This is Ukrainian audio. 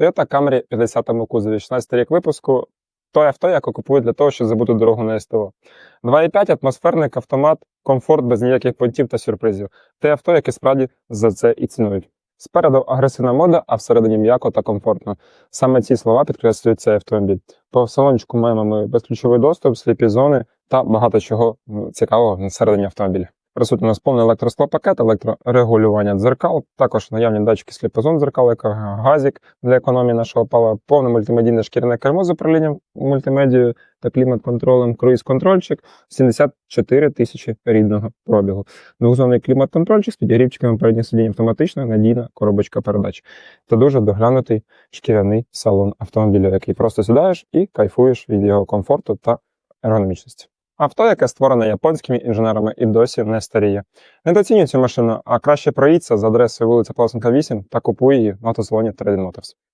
Toyota Camry 50-му кузові, 16 рік випуску. Той авто, яке купують для того, щоб забути дорогу на СТО. 2,5 атмосферник, автомат, комфорт без ніяких понтів та сюрпризів. Те авто, яке справді за це і цінують. Спереду агресивна мода, а всередині м'яко та комфортно. Саме ці слова підкреслюють цей автомобіль. По салончику маємо ми безключовий доступ, сліпі зони та багато чого цікавого всередині автомобіля. Присутній у нас повний електросклопакет, електрорегулювання дзеркал, також наявні датчики сліпозон дзеркал, газік для економії нашого палива, повне мультимедійне шкіряне кермо з управлінням мультимедією та клімат-контролем, круїз-контрольчик, 74 тисячі рідного пробігу. Двохзонний клімат-контрольчик з підігрівчиками передніх сидінь автоматична, надійна коробочка передач. Та дуже доглянутий шкіряний салон автомобіля, який просто сідаєш і кайфуєш від його комфорту та ергономічності. Авто, яке створене японськими інженерами і досі не старіє. Недооцінюй цю машину, а краще проїдься за адресою вулиця Полосенка 8 та купуй її в автосалоні Trading Motors.